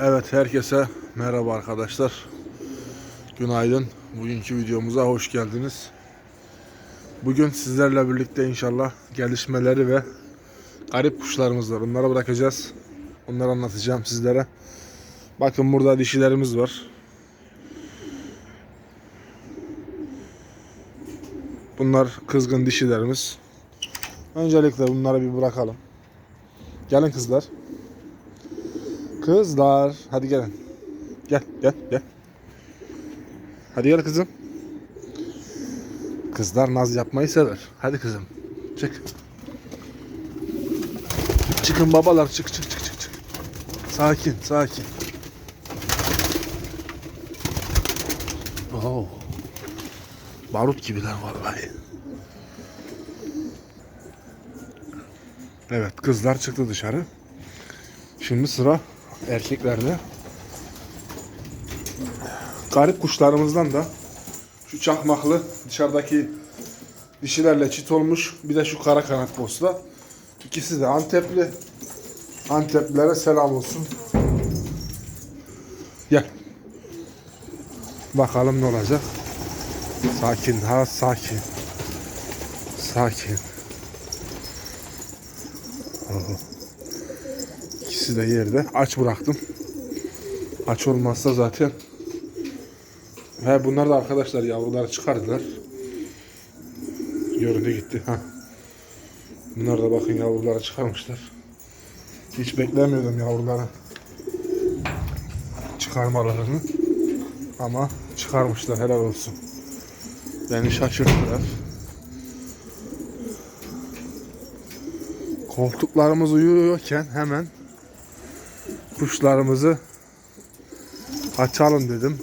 Evet herkese merhaba arkadaşlar. Günaydın. Bugünkü videomuza hoş geldiniz. Bugün sizlerle birlikte inşallah gelişmeleri ve garip kuşlarımız var. Onları bırakacağız. Onları anlatacağım sizlere. Bakın burada dişilerimiz var. Bunlar kızgın dişilerimiz. Öncelikle bunları bir bırakalım. Gelin kızlar. Kızlar. Hadi gelin. Gel gel gel. Hadi gel kızım. Kızlar naz yapmayı sever. Hadi kızım. Çık. Çıkın babalar çık çık çık çık. çık. Sakin sakin. Oo. Barut gibiler vallahi. Evet kızlar çıktı dışarı. Şimdi sıra erkeklerde. Garip kuşlarımızdan da şu çakmaklı dışarıdaki dişilerle çit olmuş. Bir de şu kara kanat posta. İkisi de Antepli. Anteplilere selam olsun. Gel. Bakalım ne olacak. Sakin ha sakin. Sakin. Oho. İkisi de yerde. Aç bıraktım. Aç olmazsa zaten. He bunlar da arkadaşlar yavruları çıkardılar. Görüntü gitti. Ha. Bunlar da bakın yavruları çıkarmışlar. Hiç beklemiyordum yavruları çıkarmalarını. Ama çıkarmışlar helal olsun. Beni şaşırttılar. Koltuklarımız uyuyorken hemen kuşlarımızı açalım dedim.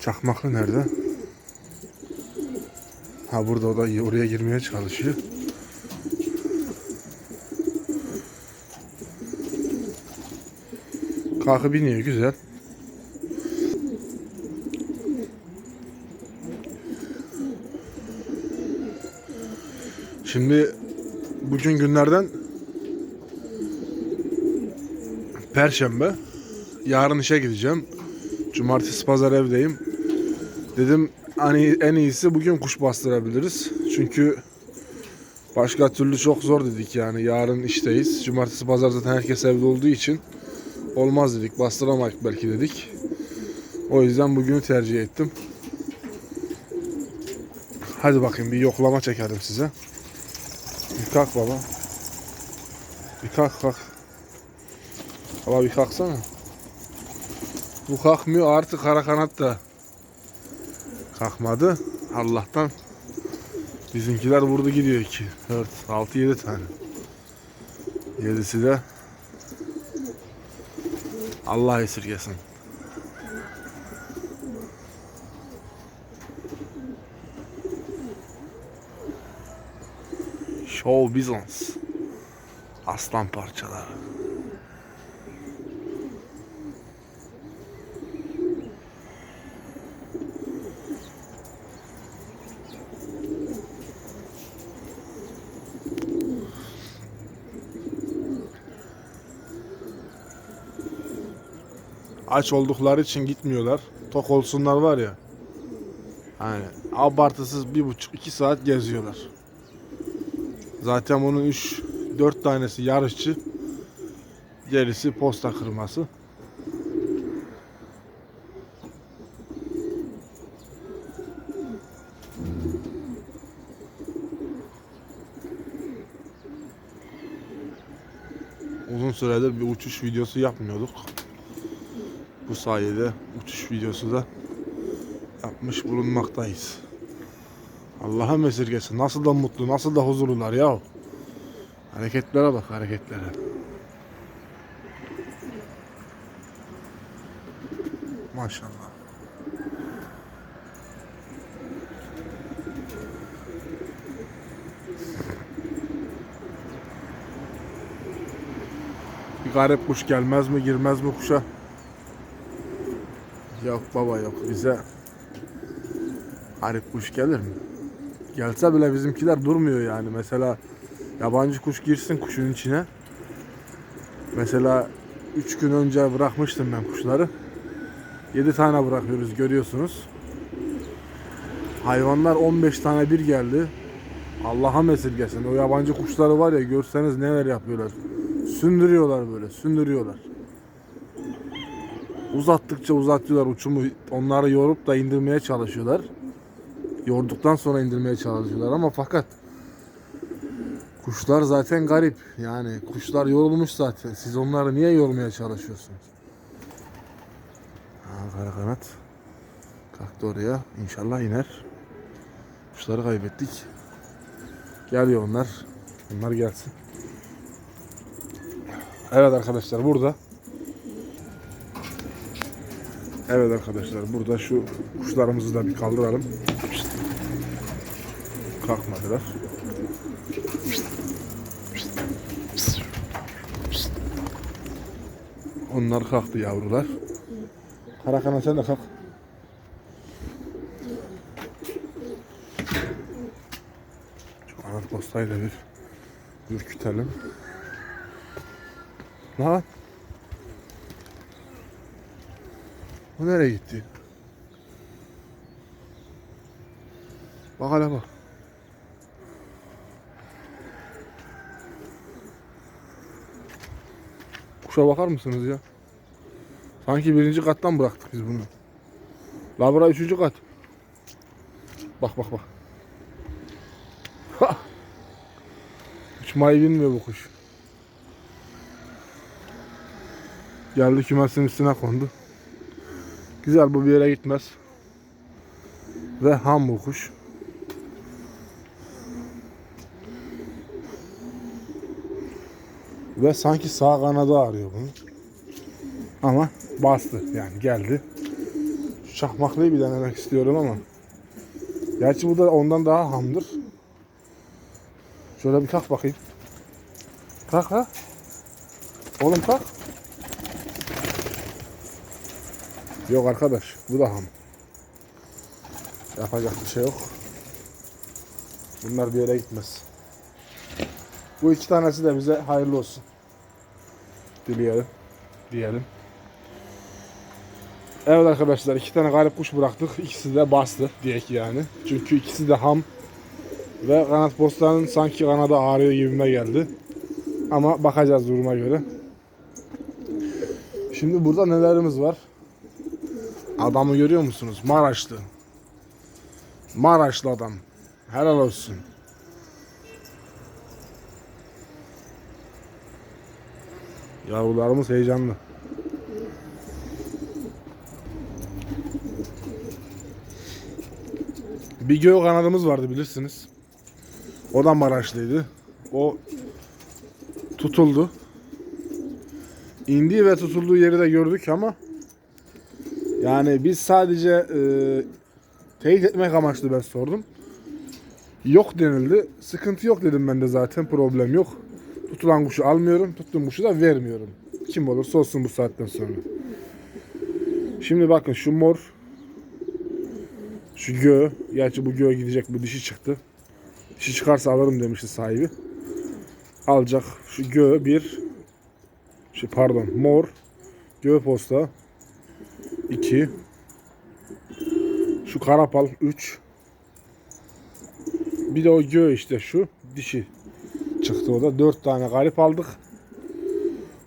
Çakmaklı nerede? Ha burada o da oraya girmeye çalışıyor. Kalkıp biniyor güzel. Şimdi bugün günlerden Perşembe. Yarın işe gideceğim. Cumartesi pazar evdeyim. Dedim hani en iyisi bugün kuş bastırabiliriz. Çünkü başka türlü çok zor dedik yani. Yarın işteyiz. Cumartesi pazar zaten herkes evde olduğu için olmaz dedik. Bastıramayız belki dedik. O yüzden bugünü tercih ettim. Hadi bakayım bir yoklama çekelim size. Bir kalk baba. Bir kalk kalk. Bir kalksana. Bu kalkmıyor artık kara kanat da kalkmadı. Allah'tan bizimkiler vurdu gidiyor 2, 4, 6, 7 tane. 7'si de Allah esirgesin. Show Bizans. Aslan parçaları. Aç oldukları için gitmiyorlar. Tok olsunlar var ya. Hani abartısız bir buçuk iki saat geziyorlar. Zaten bunun 3 4 tanesi yarışçı. Gerisi posta kırması. Uzun süredir bir uçuş videosu yapmıyorduk. Bu sayede uçuş videosu da yapmış bulunmaktayız. Allah'a esirgesin. Nasıl da mutlu, nasıl da huzurlular ya. Hareketlere bak hareketlere. Maşallah. Bir garip kuş gelmez mi girmez mi kuşa? Yok baba yok bize garip kuş gelir mi? Gelse bile bizimkiler durmuyor yani. Mesela yabancı kuş girsin kuşun içine. Mesela 3 gün önce bırakmıştım ben kuşları. 7 tane bırakıyoruz görüyorsunuz. Hayvanlar 15 tane bir geldi. Allah'a esirgesin. O yabancı kuşları var ya görseniz neler yapıyorlar. Sündürüyorlar böyle, sündürüyorlar. Uzattıkça uzatıyorlar uçumu. Onları yorup da indirmeye çalışıyorlar. Yorduktan sonra indirmeye çalışıyorlar ama fakat kuşlar zaten garip. Yani kuşlar yorulmuş zaten. Siz onları niye yormaya çalışıyorsunuz? Ha, kara kanat. Kalktı oraya. İnşallah iner. Kuşları kaybettik. Geliyor onlar. Onlar gelsin. Evet arkadaşlar burada. Evet arkadaşlar burada şu kuşlarımızı da bir kaldıralım. Kalkmadılar. Onlar kalktı yavrular. Karakana sen de kalk. Şu kanat postayla bir ürkütelim. Lan. Bu nereye gitti? Bak hele bak. Kuşa bakar mısınız ya? Sanki birinci kattan bıraktık biz bunu. Labra üçüncü kat. Bak bak bak. Ha! Uçmayı bilmiyor bu kuş. Geldi kümesin üstüne kondu. Güzel bu bir yere gitmez. Ve ham bu kuş. Ve sanki sağ kanadı ağrıyor bunu. Ama bastı yani geldi. Şu Çakmaklıyı bir denemek istiyorum ama. Gerçi bu da ondan daha hamdır. Şöyle bir kalk bakayım. Kalk ha. Oğlum kalk. Yok arkadaş bu da ham. Yapacak bir şey yok. Bunlar bir yere gitmez. Bu iki tanesi de bize hayırlı olsun. Dileyelim. Diyelim. Evet arkadaşlar iki tane garip kuş bıraktık. İkisi de bastı diyek yani. Çünkü ikisi de ham. Ve kanat postanın sanki kanadı ağrıyor gibime geldi. Ama bakacağız duruma göre. Şimdi burada nelerimiz var? Adamı görüyor musunuz? Maraşlı. Maraşlı adam. Helal olsun. Yavrularımız heyecanlı. Bir göğü kanadımız vardı bilirsiniz. O da Maraşlıydı. O tutuldu. İndi ve tutulduğu yeri de gördük ama yani biz sadece e, teyit etmek amaçlı ben sordum. Yok denildi. Sıkıntı yok dedim ben de zaten problem yok. Tutulan kuşu almıyorum. Tuttuğum kuşu da vermiyorum. Kim olursa olsun bu saatten sonra. Şimdi bakın şu mor şu gö. Gerçi bu gö gidecek bu dişi çıktı. Dişi çıkarsa alırım demişti sahibi. Alacak. Şu gö bir şey pardon mor gö posta 2 şu karapal 3 bir de o gö işte şu dişi çıktı o da 4 tane garip aldık.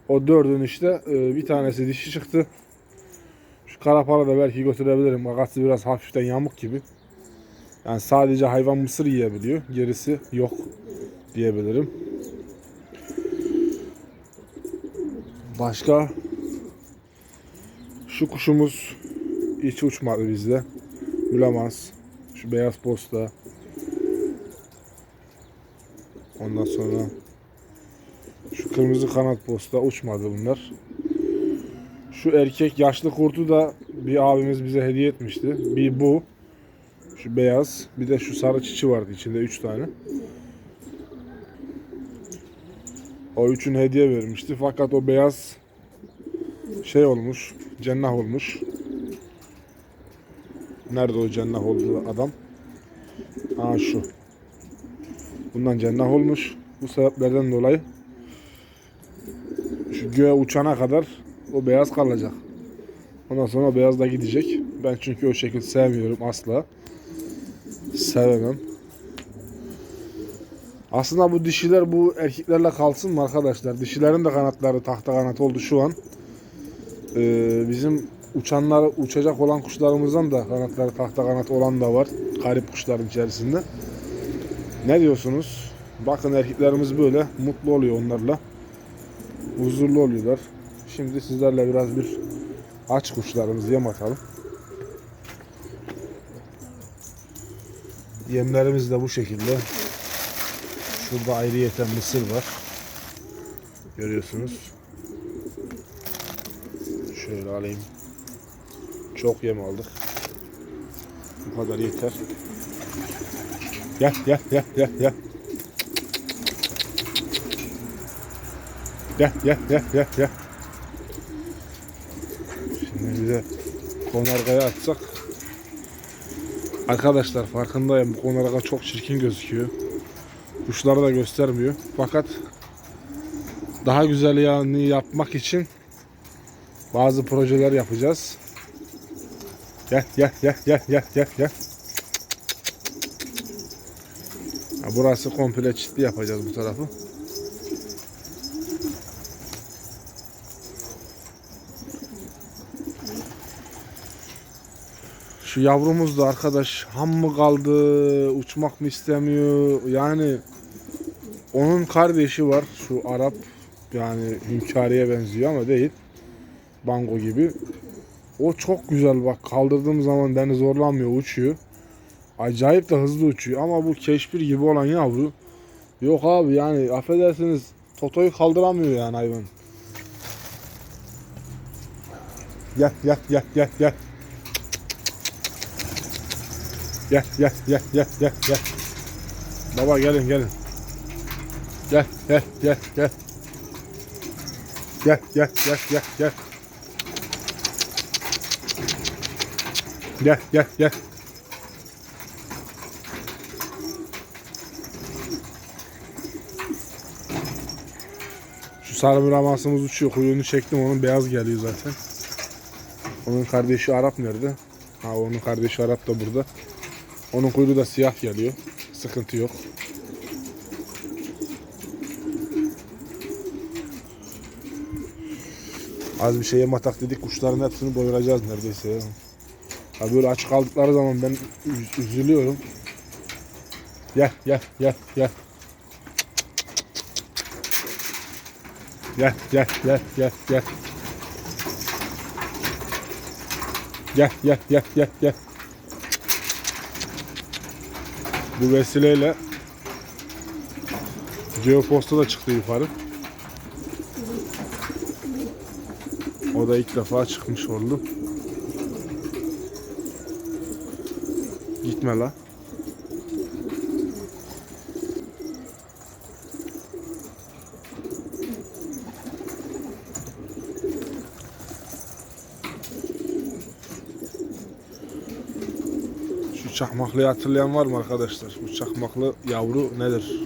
O dördün işte e, bir tanesi dişi çıktı. Şu karapalı da belki götürebilirim. Kakası biraz hafiften yamuk gibi. Yani sadece hayvan mısır yiyebiliyor. Gerisi yok diyebilirim. Başka şu kuşumuz hiç uçmadı bizde. Ulamaz. Şu beyaz posta. Ondan sonra şu kırmızı kanat posta uçmadı bunlar. Şu erkek yaşlı kurtu da bir abimiz bize hediye etmişti. Bir bu. Şu beyaz. Bir de şu sarı çiçi vardı içinde 3 tane. O üçünü hediye vermişti. Fakat o beyaz şey olmuş. Cennah olmuş. Nerede o cennah oldu adam? Aa şu. Bundan cennah olmuş. Bu sebeplerden dolayı Şu göğe uçana kadar o beyaz kalacak. Ondan sonra o beyaz da gidecek. Ben çünkü o şekil sevmiyorum asla. Sevemem. Aslında bu dişiler bu erkeklerle kalsın mı arkadaşlar? Dişilerin de kanatları tahta kanat oldu şu an. Ee, bizim uçanlar uçacak olan kuşlarımızdan da kanatları tahta kanat olan da var. Garip kuşların içerisinde. Ne diyorsunuz? Bakın erkeklerimiz böyle mutlu oluyor onlarla. Huzurlu oluyorlar. Şimdi sizlerle biraz bir aç kuşlarımızı yem atalım. Yemlerimiz de bu şekilde. Şurada ayrıyeten mısır var. Görüyorsunuz. Şöyle alayım. Çok yem aldık. Bu kadar yeter. Gel gel gel gel gel. Gel gel gel gel gel. Şimdi bir de konargaya atsak. Arkadaşlar farkındayım bu konarga çok çirkin gözüküyor. Kuşları da göstermiyor. Fakat daha güzel yani yapmak için bazı projeler yapacağız. Gel gel gel gel gel gel gel. Burası komple çitli yapacağız bu tarafı. Şu yavrumuz da arkadaş ham mı kaldı, uçmak mı istemiyor? Yani onun kardeşi var şu Arap yani hünkâriye benziyor ama değil. Bango gibi. O çok güzel bak kaldırdığım zaman beni zorlanmıyor uçuyor. Acayip de hızlı uçuyor ama bu keşfir gibi olan yavru yok abi yani affedersiniz Toto'yu kaldıramıyor yani hayvan. Gel gel gel gel gel. Gel gel gel gel gel gel. Baba gelin gelin. Gel gel gel gel. Gel gel gel gel gel. Gel gel gel. Şu sarı müramasımız uçuyor. Kuyruğunu çektim. Onun beyaz geliyor zaten. Onun kardeşi Arap nerede? Ha onun kardeşi Arap da burada. Onun kuyruğu da siyah geliyor. Sıkıntı yok. Az bir şeye matak dedik kuşların hepsini doyuracağız neredeyse ya. Ha böyle aç kaldıkları zaman ben üz- üzülüyorum. Gel gel gel gel. Gel gel gel gel gel. Gel gel gel gel gel. Bu vesileyle Geoposta da çıktı yukarı. O da ilk defa çıkmış oldu. Gitme la. Şu çakmaklıyı hatırlayan var mı arkadaşlar? Bu çakmaklı yavru nedir?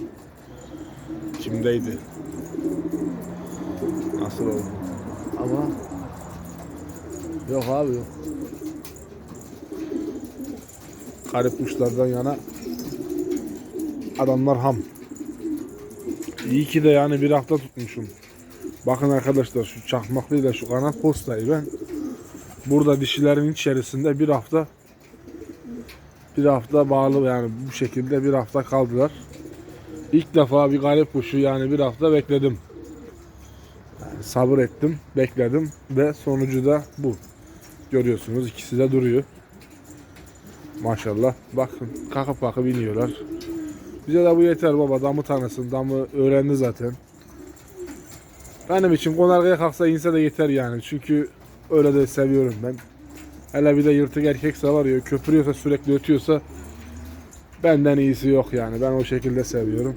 Kimdeydi? Nasıl oldu? Ama yok abi yok. Garip kuşlardan yana adamlar ham. İyi ki de yani bir hafta tutmuşum. Bakın arkadaşlar şu çakmaklıyla şu kanat postayı ben burada dişilerin içerisinde bir hafta bir hafta bağlı yani bu şekilde bir hafta kaldılar. İlk defa bir garip kuşu yani bir hafta bekledim. Yani sabır ettim, bekledim ve sonucu da bu. Görüyorsunuz ikisi de duruyor. Maşallah. Bakın kakıp kakıp iniyorlar. Bize de bu yeter baba. Damı tanısın. Damı öğrendi zaten. Benim için konargaya kalksa inse de yeter yani. Çünkü öyle de seviyorum ben. Hele bir de yırtık erkekse var ya köpürüyorsa sürekli ötüyorsa benden iyisi yok yani. Ben o şekilde seviyorum.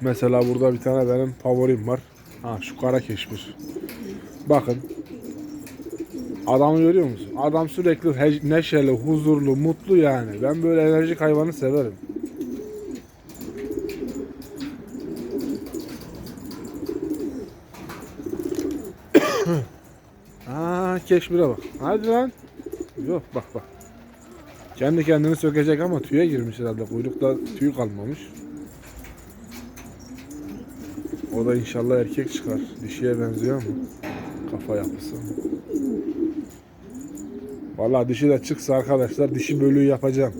Mesela burada bir tane benim favorim var. Ha şu kara keşmir. Bakın. Adamı görüyor musun? Adam sürekli he- neşeli, huzurlu, mutlu yani. Ben böyle enerjik hayvanı severim. Aa keşmire bak. Hadi lan. Yok bak bak. Kendi kendini sökecek ama tüye girmiş herhalde. Kuyrukta tüy kalmamış. O da inşallah erkek çıkar. Dişiye benziyor mu? Kafa yapısı. Vallahi dişi de çıksa arkadaşlar dişi bölüğü yapacağım.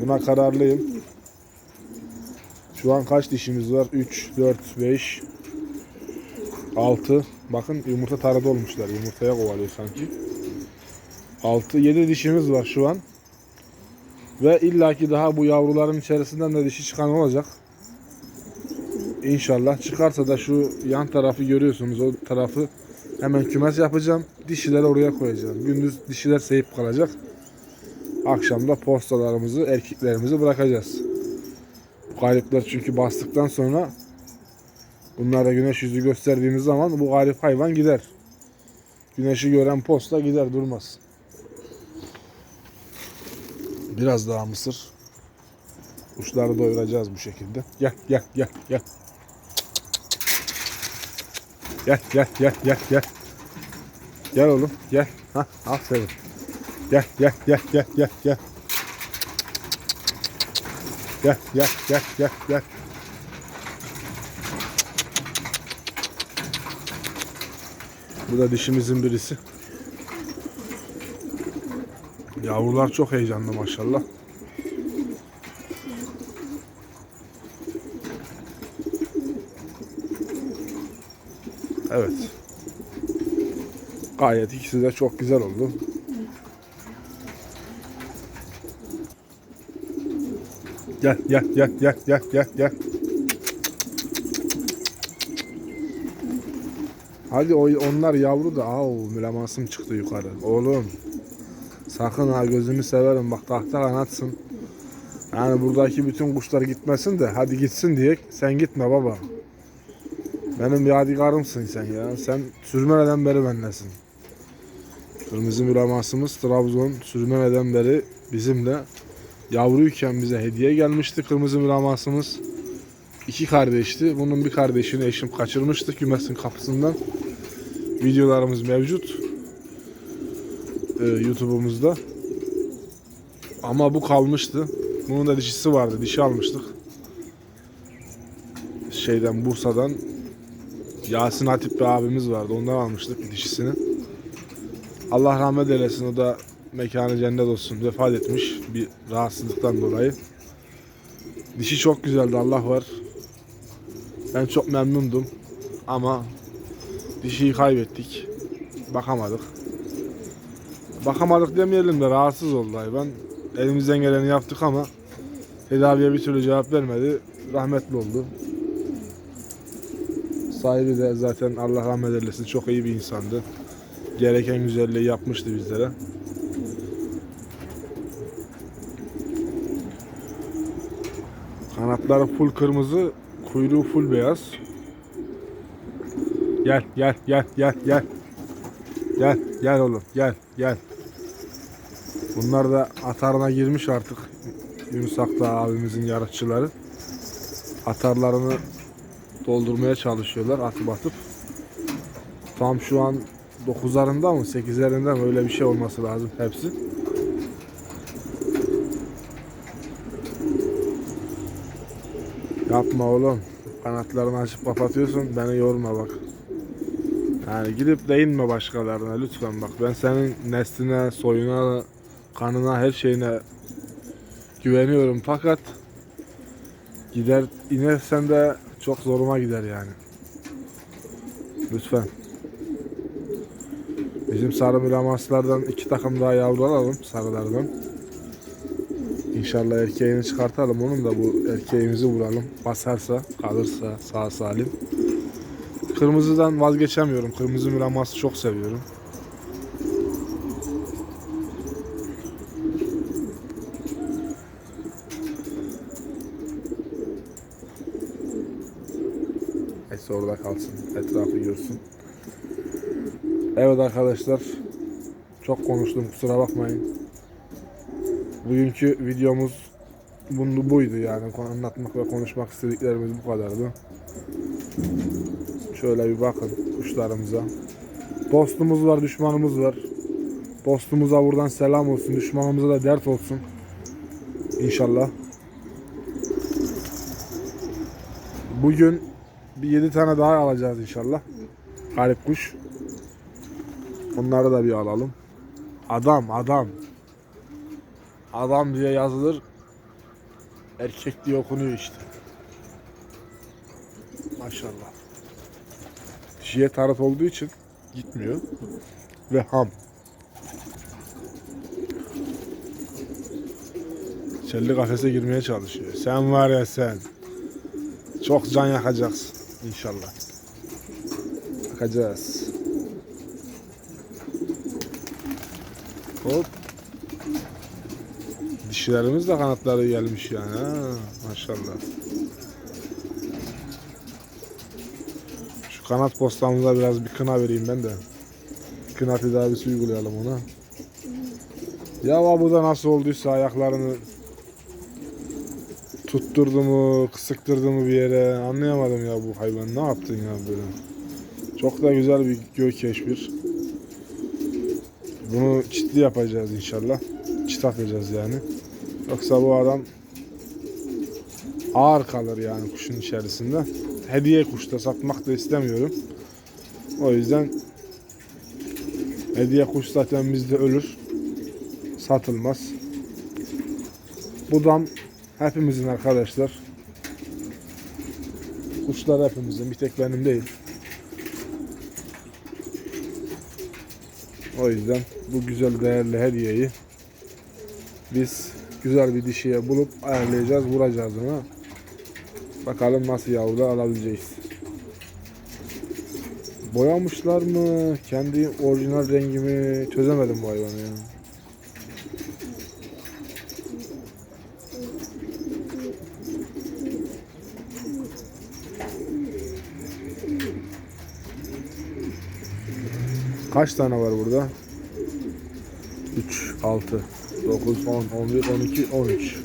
Buna kararlıyım. Şu an kaç dişimiz var? 3, 4, 5, 6. Bakın yumurta tarada olmuşlar. Yumurtaya kovalıyor sanki. 6, 7 dişimiz var şu an. Ve illaki daha bu yavruların içerisinden de dişi çıkan olacak. İnşallah çıkarsa da şu yan tarafı görüyorsunuz. O tarafı hemen kümes yapacağım. Dişileri oraya koyacağım. Gündüz dişiler seyip kalacak. Akşam da postalarımızı, erkeklerimizi bırakacağız. Bu galipler çünkü bastıktan sonra bunlara güneş yüzü gösterdiğimiz zaman bu galip hayvan gider. Güneşi gören posta gider durmaz. Biraz daha mısır. Kuşları doyuracağız bu şekilde. Gel gel gel gel. Gel gel gel gel gel. Gel oğlum gel. Ha aferin. Gel gel gel gel gel gel. Gel gel gel gel gel. Bu da dişimizin birisi. Yavrular çok heyecanlı maşallah. Evet. Gayet ikisi de çok güzel oldu. Gel gel gel gel gel gel gel. Hadi o, onlar yavru da au mülemasım çıktı yukarı. Oğlum sakın ha gözünü severim bak tahta kanatsın. Yani buradaki bütün kuşlar gitmesin de hadi gitsin diye sen gitme baba. Benim yadigarımsın sen ya. Sen sürmeneden beri benlesin. Kırmızı mülemasımız Trabzon sürmeneden beri bizimle yavruyken bize hediye gelmişti kırmızı mülemasımız. İki kardeşti. Bunun bir kardeşini eşim kaçırmıştı kümesin kapısından. Videolarımız mevcut. Ee, YouTube'umuzda. Ama bu kalmıştı. Bunun da dişisi vardı. Dişi almıştık. Şeyden Bursa'dan Yasin Hatip bir abimiz vardı. Ondan almıştık dişisini. Allah rahmet eylesin. O da mekanı cennet olsun. Vefat etmiş bir rahatsızlıktan dolayı. Dişi çok güzeldi. Allah var. Ben çok memnundum. Ama dişiyi kaybettik. Bakamadık. Bakamadık demeyelim de rahatsız oldu hayvan. Elimizden geleni yaptık ama tedaviye bir türlü cevap vermedi. Rahmetli oldu. Sahibi de zaten Allah rahmet eylesin çok iyi bir insandı. Gereken güzelliği yapmıştı bizlere. Kanatları full kırmızı, kuyruğu full beyaz. Gel, gel, gel, gel, gel. Gel, gel oğlum, gel, gel. Bunlar da atarına girmiş artık. Yunus Akdağ abimizin yarışçıları. Atarlarını doldurmaya çalışıyorlar atıp atıp. Tam şu an 9'larında mı 8'lerinde mi öyle bir şey olması lazım hepsi. Yapma oğlum. Kanatlarını açıp kapatıyorsun. Beni yorma bak. Yani gidip değinme başkalarına lütfen bak. Ben senin nesline, soyuna, kanına, her şeyine güveniyorum. Fakat gider inersen de çok zoruma gider yani. Lütfen. Bizim sarı mülamaslardan iki takım daha yavru alalım sarılardan. İnşallah erkeğini çıkartalım onun da bu erkeğimizi vuralım. Basarsa, kalırsa sağ salim. Kırmızıdan vazgeçemiyorum. Kırmızı mülaması çok seviyorum. Neyse orada kalsın. Etrafı görsün. Evet arkadaşlar. Çok konuştum kusura bakmayın. Bugünkü videomuz bunu buydu yani anlatmak ve konuşmak istediklerimiz bu kadardı. Şöyle bir bakın kuşlarımıza. Dostumuz var, düşmanımız var. Dostumuza buradan selam olsun, düşmanımıza da dert olsun. İnşallah. Bugün bir 7 tane daha alacağız inşallah. Garip kuş. Onları da bir alalım. Adam, adam. Adam diye yazılır. Erkek diye okunuyor işte. Maşallah. Dişiye taraf olduğu için gitmiyor. Ve ham. Çelli kafese girmeye çalışıyor. Sen var ya sen. Çok can yakacaksın inşallah. Bakacağız. Hop. Dişilerimiz de kanatları gelmiş yani ha. Maşallah. Şu kanat postamıza biraz bir kına vereyim ben de. Kına tedavisi uygulayalım ona. Ya bu da nasıl olduysa ayaklarını tutturdu mu, kısıktırdı mı bir yere anlayamadım ya bu hayvan. Ne yaptın ya böyle? Çok da güzel bir gökeş bir. Bunu çitli yapacağız inşallah. Çit atacağız yani. Yoksa bu adam ağır kalır yani kuşun içerisinde. Hediye kuşta satmak da istemiyorum. O yüzden hediye kuş zaten bizde ölür. Satılmaz. Bu dam hepimizin arkadaşlar. Kuşlar hepimizin. Bir tek benim değil. O yüzden bu güzel değerli hediyeyi biz güzel bir dişiye bulup ayarlayacağız, vuracağız ona. Bakalım nasıl yavrular alabileceğiz. Boyamışlar mı? Kendi orijinal rengimi çözemedim bu hayvanı ya. Kaç tane var burada? 3, 6, 9, 10, 11, 12, 13.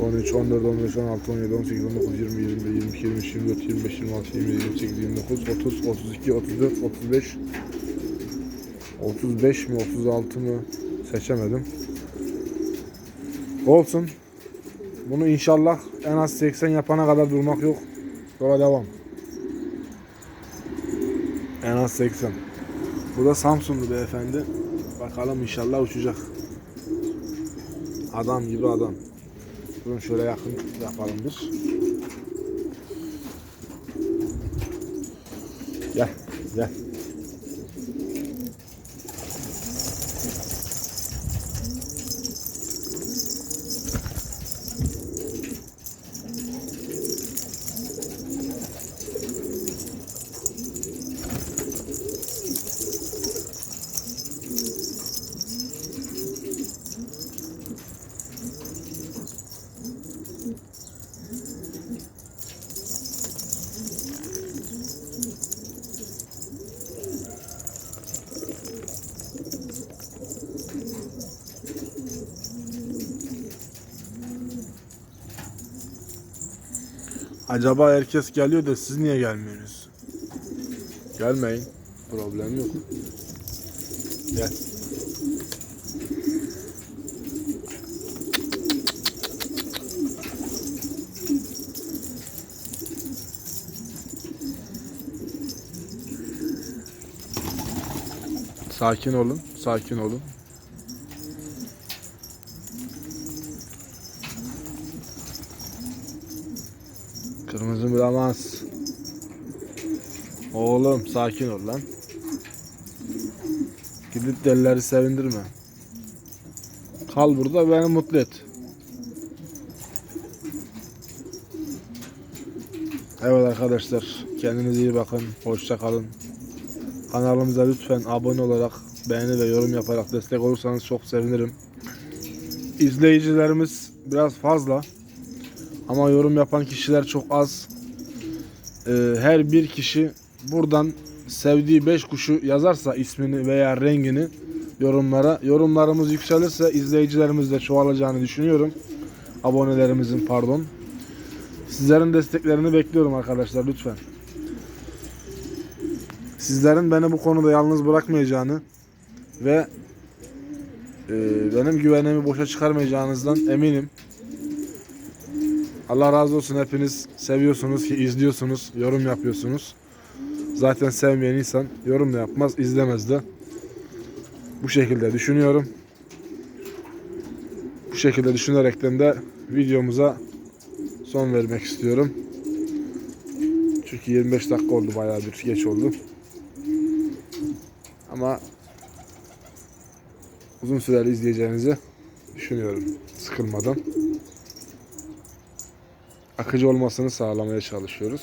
13, 14, 15, 16, 17, 18, 19, 20, 21, 22, 23, 24, 25, 26, 27, 28, 29, 30, 32, 34, 35. 35 mi 36 mı seçemedim. Olsun. Bunu inşallah en az 80 yapana kadar durmak yok. Yola devam. En az 80. Bu da Samsunlu beyefendi. Bakalım inşallah uçacak. Adam gibi adam. Bunu şöyle yakın yapalım bir. Gel, gel. Acaba herkes geliyor da siz niye gelmiyorsunuz? Gelmeyin. Problem yok. Gel. Sakin olun, sakin olun. Kırmızı bulamaz. Oğlum sakin ol lan. Gidip delileri sevindirme. Kal burada beni mutlu et. Evet arkadaşlar kendinize iyi bakın. Hoşça kalın. Kanalımıza lütfen abone olarak beğeni ve yorum yaparak destek olursanız çok sevinirim. İzleyicilerimiz biraz fazla. Ama yorum yapan kişiler çok az. Ee, her bir kişi buradan sevdiği 5 kuşu yazarsa ismini veya rengini yorumlara. Yorumlarımız yükselirse izleyicilerimiz de çoğalacağını düşünüyorum. Abonelerimizin pardon. Sizlerin desteklerini bekliyorum arkadaşlar lütfen. sizlerin beni bu konuda yalnız bırakmayacağını ve e, benim güvenimi boşa çıkarmayacağınızdan eminim. Allah razı olsun hepiniz seviyorsunuz ki izliyorsunuz, yorum yapıyorsunuz. Zaten sevmeyen insan yorum da yapmaz, izlemez de. Bu şekilde düşünüyorum. Bu şekilde düşünerekten de videomuza son vermek istiyorum. Çünkü 25 dakika oldu bayağı bir geç oldu. Ama uzun süreli izleyeceğinizi düşünüyorum sıkılmadan. Akıcı olmasını sağlamaya çalışıyoruz.